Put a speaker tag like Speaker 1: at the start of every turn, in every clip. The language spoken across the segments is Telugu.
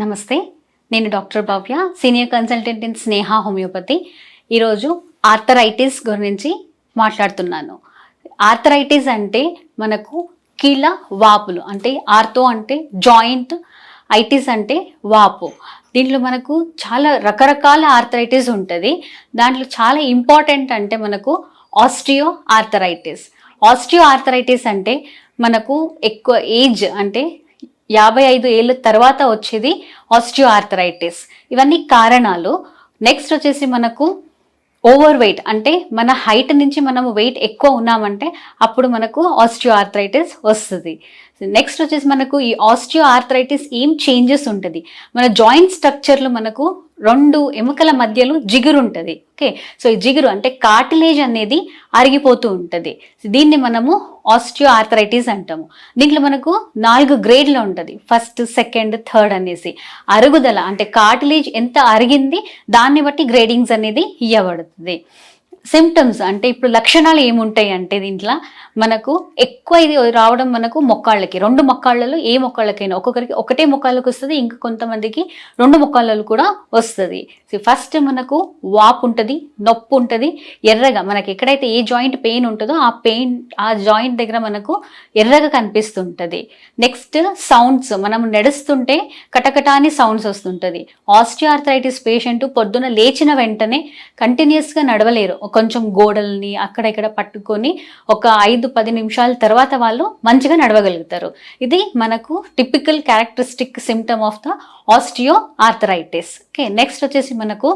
Speaker 1: నమస్తే నేను doctor Bhavya senior consultant in Sneha homeopathy. ఈరోజు ఆర్థరైటిస్ గురించి మాట్లాడుతున్నాను. ఆర్థరైటిస్ అంటే మనకు కీళ్ళ వాపులు అంటే ఆర్థో అంటే జాయింట్ ఐటిస్ అంటే వాపు. దీంట్లో మనకు చాలా రకరకాల ఆర్థరైటిస్ ఉంటుంది. దాంట్లో చాలా ఇంపార్టెంట్ అంటే మనకు ఆస్టియో ఆర్థరైటిస్. ఆస్టియో ఆర్థరైటిస్ అంటే మనకు ఎక్కువ ఏజ్ అంటే యాభై ఐదు ఏళ్ళ తర్వాత వచ్చేది ఆస్టియో ఆర్థరైటిస్ ఇవన్నీ కారణాలు. నెక్స్ట్ వచ్చేసి మనకు ఓవర్ వెయిట్ అంటే మన హైట్ నుంచి మనం వెయిట్ ఎక్కువ ఉన్నామంటే అప్పుడు మనకు ఆస్టియో ఆర్థరైటిస్ వస్తుంది. నెక్స్ట్ వచ్చేసి మనకు ఈ ఆస్టియో ఆర్థరైటిస్ ఏం చేంజెస్ ఉంటుంది? మన జాయింట్ స్ట్రక్చర్లు మనకు రెండు ఎముకల మధ్యలో జిగురు ఉంటుంది. ఓకే? సో ఈ జిగురు అంటే కార్టిలేజ్ అనేది అరిగిపోతూ ఉంటుంది. దీన్ని మనము ఆస్టియో ఆర్థరైటిస్ అంటాము. దీంట్లో మనకు నాలుగు గ్రేడ్లో ఉంటుంది. ఫస్ట్ సెకండ్ థర్డ్ అనేసి. అరుగుదల అంటే కార్టిలేజ్ ఎంత అరిగింది దాన్ని బట్టి గ్రేడింగ్స్ అనేది ఇవ్వబడుతుంది సిమ్టమ్స్ అంటే ఇప్పుడు లక్షణాలు ఏముంటాయి అంటే దీంట్లో మనకు ఎక్కువ ఇది రావడం మనకు మొక్కాళ్ళకి రెండు మొక్కాళ్ళలో ఏ మొక్కాళ్ళకైనా ఒక్కొక్కరికి ఒకటే మొక్కాళ్ళకి వస్తుంది ఇంకా కొంతమందికి రెండు మొక్కాళ్ళలో కూడా వస్తుంది. ఫస్ట్ మనకు వాపు ఉంటుంది నొప్పి ఉంటుంది ఎర్రగా మనకి ఎక్కడైతే ఏ జాయింట్ పెయిన్ ఉంటుందో ఆ పెయిన్ ఆ జాయింట్ దగ్గర మనకు ఎర్రగా కనిపిస్తుంటుంది. నెక్స్ట్ సౌండ్స్ మనం నడుస్తుంటే కటకటాని సౌండ్స్ వస్తుంటుంది. ఆస్టియార్థరైటిస్ పేషెంట్ పొద్దున లేచిన వెంటనే కంటిన్యూస్గా నడవలేరు. ఒక కొంచెం గోడల్ని అక్కడ ఇక్కడ పట్టుకొని ఒక ఐదు పది నిమిషాల తర్వాత వాళ్ళు మంచిగా నడవగలుగుతారు. ఇది మనకు typical characteristic symptom of the osteoarthritis okay next వచ్చేసి మనకు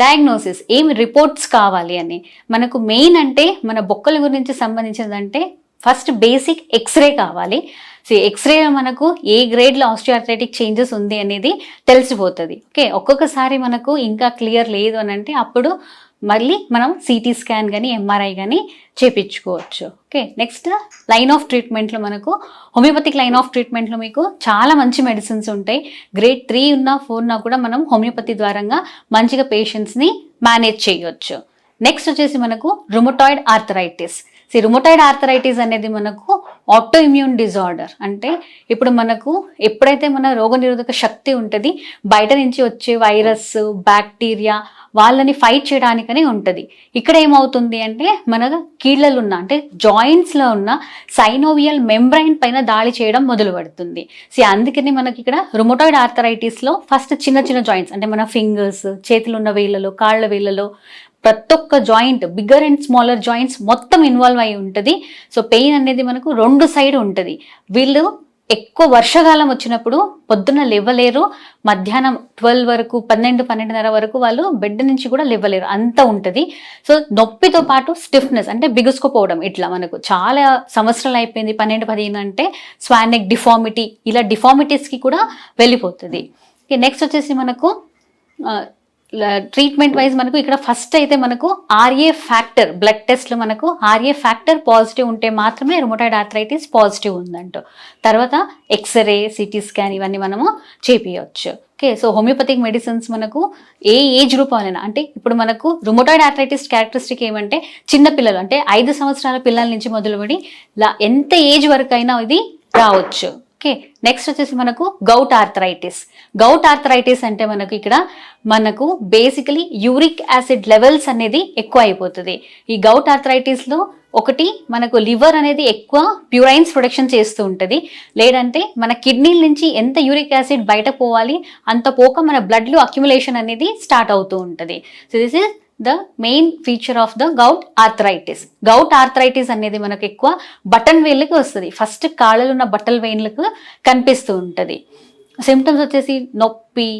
Speaker 1: డయాగ్నోసిస్ ఏమి రిపోర్ట్స్ కావాలి అని? మనకు మెయిన్ అంటే మన బొక్కల గురించి సంబంధించిందంటే ఫస్ట్ బేసిక్ ఎక్స్రే కావాలి. సో ఎక్స్రే మనకు ఏ గ్రేడ్లో ఆస్టియోఆర్థరైటిక్ చేంజెస్ ఉంది అనేది తెలిసిపోతుంది. ఓకే ఒక్కొక్కసారి మనకు ఇంకా క్లియర్ లేదు అని అంటే అప్పుడు మళ్ళీ మనం సిటీ స్కాన్ కానీ ఎంఆర్ఐ కానీ చేపించుకోవచ్చు. ఓకే నెక్స్ట్ లైన్ ఆఫ్ ట్రీట్మెంట్లో మనకు హోమియోపతిక్ లైన్ ఆఫ్ ట్రీట్మెంట్లో మీకు చాలా మంచి మెడిసిన్స్ ఉంటాయి. గ్రేడ్ త్రీ ఉన్నా ఫోర్ ఉన్నా కూడా మనం హోమియోపతి ద్వారంగా మంచిగా పేషెంట్స్ని మేనేజ్ చేయొచ్చు. నెక్స్ట్ వచ్చేసి మనకు రుమటాయిడ్ ఆర్థరైటిస్ సి ఆర్థరైటిస్ అనేది మనకు ఆటో ఇమ్యూన్ డిజార్డర్ అంటే ఇప్పుడు మనకు ఎప్పుడైతే మన రోగనిరోధక శక్తి ఉంటుంది బయట నుంచి వచ్చే వైరస్ బ్యాక్టీరియా వాళ్ళని ఫైట్ చేయడానికనే ఉంటుంది. ఇక్కడ ఏమవుతుంది అంటే మన కీళ్ళలో ఉన్న అంటే జాయింట్స్లో ఉన్న సైనోవియల్ మెంబ్రైన్ పైన దాడి చేయడం మొదలు పెడుతుంది సో అందుకని మనకి ఇక్కడ రుమోటాయిడ్ ఆర్థరైటిస్లో ఫస్ట్ చిన్న చిన్న జాయింట్స్ అంటే మన ఫింగర్స్ చేతులు ఉన్న వేళ్ళలో కాళ్ళ వేళ్ళలో ప్రతి ఒక్క joint bigger and smaller joints మొత్తం ఇన్వాల్వ్ అయి ఉంటుంది. సో పెయిన్ అనేది మనకు రెండు సైడ్ ఉంటుంది. వీళ్ళు ఎక్కువ వర్షాకాలం వచ్చినప్పుడు పొద్దున్న లేవలేరు. మధ్యాహ్నం ట్వెల్వ్ వరకు పన్నెండు పన్నెండున్నర వరకు వాళ్ళు బెడ్ నుంచి కూడా లేవలేరు. అంత ఉంటుంది. సో నొప్పితో పాటు స్టిఫ్నెస్ అంటే బిగుసుకుపోవడం ఇట్లా మనకు. చాలా సంవత్సరాలు అయిపోయింది. పన్నెండు పదిహేను అంటే స్వానిక్ డిఫార్మిటీ ఇలా డిఫార్మిటీస్కి కూడా వెళ్ళిపోతుంది. నెక్స్ట్ వచ్చేసి మనకు ట్రీట్మెంట్ వైజ్ మనకు ఇక్కడ ఫస్ట్ అయితే మనకు ఆర్ఏ ఫ్యాక్టర్ బ్లడ్ టెస్ట్లు మనకు ఆర్ఏ ఫ్యాక్టర్ పాజిటివ్ ఉంటే మాత్రమే రుమోటైడ్ ఆర్థరైటిస్ పాజిటివ్ ఉందంట. తర్వాత ఎక్స్రే సిటీ స్కాన్ ఇవన్నీ మనము చేపియవచ్చు ఓకే సో హోమియోపతిక్ మెడిసిన్స్ మనకు ఏ ఏజ్ గ్రూప్ అంటే ఇప్పుడు మనకు రుమోటాయిడ్ ఆర్థరైటిస్ క్యారెక్టరిస్టిక్ ఏమంటే చిన్న పిల్లలు అంటే ఐదు సంవత్సరాల పిల్లల నుంచి మొదలుపడి ఎంత ఏజ్ వరకు అయినా ఇది రావచ్చు. ఓకే నెక్స్ట్ వచ్చేసి మనకు గౌట్ ఆర్థరైటిస్ గౌట్ ఆర్థరైటిస్ అంటే మనకు ఇక్కడ మనకు బేసికలీ యూరిక్ యాసిడ్ లెవెల్స్ అనేది ఎక్కువ అయిపోతుంది. ఈ గౌట్ ఆర్థరైటిస్లో ఒకటి మనకు లివర్ అనేది ఎక్కువ ప్యూరైన్స్ ప్రొడక్షన్ చేస్తూ ఉంటుంది. లేదంటే మన కిడ్నీల నుంచి ఎంత యూరిక్ యాసిడ్ బయట పోవాలి అంత పోక మన బ్లడ్లో అక్యుములేషన్ అనేది స్టార్ట్ అవుతూ ఉంటుంది. So this is the main feature of the gout arthritis. Gout arthritis అనేది మనకు ఎక్కువ బటన్ వేళ్ళకి వస్తుంది. ఫస్ట్ కాళ్ళలో ఉన్న బట్టల వెయిన్లకు కనిపిస్తూ ఉంటుంది. సిమ్టమ్స్ వచ్చేసి నొప్పి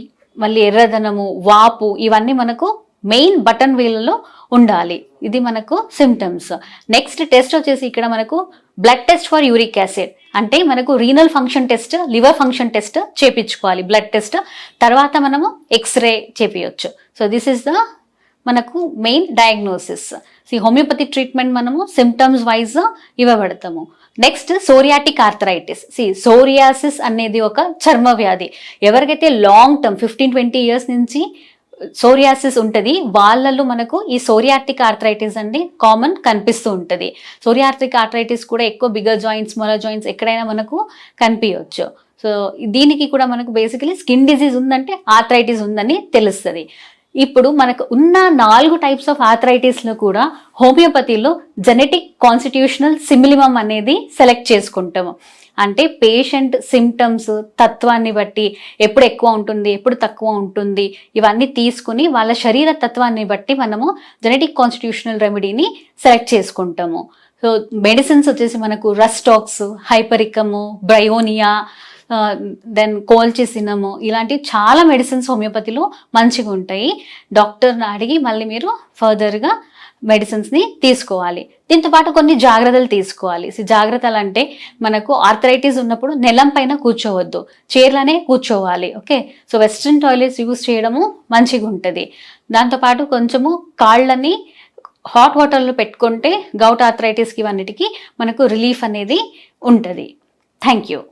Speaker 1: మళ్ళీ ఎర్రదనము వాపు ఇవన్నీ మనకు మెయిన్ బటన్ వేలలో ఉండాలి. ఇది మనకు సిమ్టమ్స్ నెక్స్ట్ టెస్ట్ వచ్చేసి ఇక్కడ మనకు blood test for uric acid అంటే మనకు renal function test liver function test చేపించుకోవాలి. Blood test తర్వాత మనము ఎక్స్రే చేపించవచ్చు సో దిస్ ఇస్ ద మనకు మెయిన్ డయాగ్నోసిస్ సి హోమియోపతి ట్రీట్మెంట్ మనము సిమ్టమ్స్ వైజ్ ఇవ్వబడతాము. నెక్స్ట్ సోరియాటిక్ ఆర్థరైటిస్ సి సోరియాసిస్ అనేది ఒక చర్మ వ్యాధి. ఎవరికైతే long term fifteen twenty years నుంచి సోరియాసిస్ ఉంటుంది వాళ్ళలో మనకు ఈ సోరియాటిక్ ఆర్థరైటిస్ అండి కామన్ కనిపిస్తూ ఉంటుంది. సోరియాటిక్ ఆర్థరైటిస్ కూడా ఎక్కువ బిగ్గర్ జాయింట్స్ మొల జాయింట్స్ ఎక్కడైనా మనకు కనిపించవచ్చు సో దీనికి కూడా మనకు బేసికలీ స్కిన్ డిసీజ్ ఉందంటే ఆర్థరైటిస్ ఉందని తెలుస్తుంది. ఇప్పుడు మనకు ఉన్న నాలుగు టైప్స్ ఆఫ్ ఆథరైటిస్లో కూడా హోమియోపతిలో జెనెటిక్ కాన్స్టిట్యూషనల్ సిమిలిమం అనేది సెలెక్ట్ చేసుకుంటాము. అంటే పేషెంట్ సిమ్టమ్స్ తత్వాన్ని బట్టి ఎప్పుడు ఎక్కువ ఉంటుంది ఎప్పుడు తక్కువ ఉంటుంది ఇవన్నీ తీసుకుని వాళ్ళ శరీర తత్వాన్ని బట్టి మనము జెనెటిక్ కాన్స్టిట్యూషనల్ రెమెడీని సెలెక్ట్ చేసుకుంటాము. సో మెడిసిన్స్ వచ్చేసి మనకు rhus tox hypericum bryonia then colchicum. ఇలాంటి చాలా మెడిసిన్స్ హోమియోపతిలో మంచిగా ఉంటాయి. డాక్టర్ని అడిగి మళ్ళీ మీరు ఫర్దర్గా మెడిసిన్స్ని తీసుకోవాలి. దీంతో పాటు కొన్ని జాగ్రత్తలు తీసుకోవాలి. జాగ్రత్తలు అంటే మనకు ఆర్థరైటిస్ ఉన్నప్పుడు నెలం పైన కూర్చోవద్దు. చీరలనే కూర్చోవాలి. Okay? So western toilets use చేయడము మంచిగా ఉంటుంది. దాంతోపాటు కొంచెము కాళ్ళని హాట్ వాటర్లో పెట్టుకుంటే గౌట్ ఆర్థరైటిస్కి ఇవన్నిటికీ మనకు రిలీఫ్ అనేది ఉంటుంది. Thank you